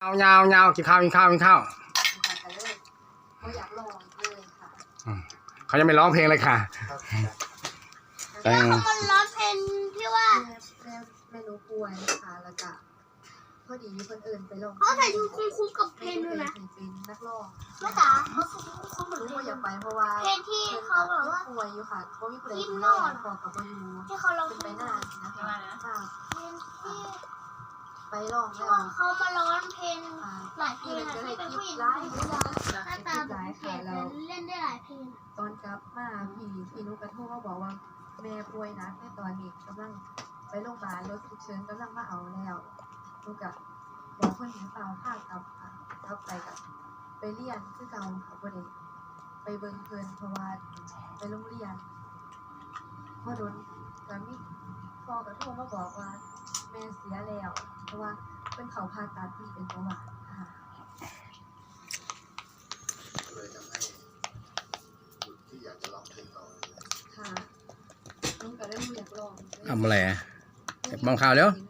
เอายาวยาวกินข้าวกินข้าวกินข้าวกันเลยเขาอยากลองเลยค่ะเขายังไม่ร้องเพลงเลยค่ะแต่แล้วเขาก็ร้องเพลงที่ว่าแม่แม่แม่หนูป่วยค่ะแล้วก็พอดีคนอื่นไปลองเขาใส่ชุดคุ้มๆกับเพลงด้วยนะเป็นนักร้องแม่จ๋าเขาเหมือนรู้ว่าอยากไปเพราะว่าเพลงที่เขาแบบว่าป่วยอยู่ค่ะเขามีคนที่ดูนแลอนพอกับมาอยู่ที่เขาร้องเป็นเพไปลงนานนะคะค่ะเพลงที่ ไปลองที่แล้วว่าเขามาร้องเพลงค่ะหลายเพลที่งเลยอะก็เลยที่เป็นคลิผู้ปหญิงไลฟ์หรือว่าหน้าคลิตาปเหไลมือนฟ์เพลค่ะงแล้วเล่นได้หลายเพลงตอนกลับมาพี่พี่นุกกระโทรมาบอกว่า แม่ป่วยหนะในตอนนี้กำลังไปโรงพยาบาลรถฉุกเฉินกำลังมาเอาแล้วนุกกับบอกคนเห็นเปล่าพากลับค่ะกลับไปกับไปเรียนคือเก่าค่ะบ่ได้ไปเบิ่งเพิ่นเพราะว่าไปโรงเรียนพอโดนแล้วมีพ่อกระโทรมาบอกว่า แม่เสียแล้ว เพราะว่าเป็นเขาผ่าตัดที่เป็นเบาหวานค่ะเลยทำให้หยุดที่อยากจะร้องเพลงต่อเลยค่ะนุกก็ได้รู้อยากลองทำอะไรอะเก็บมองข่าวเร็วห็น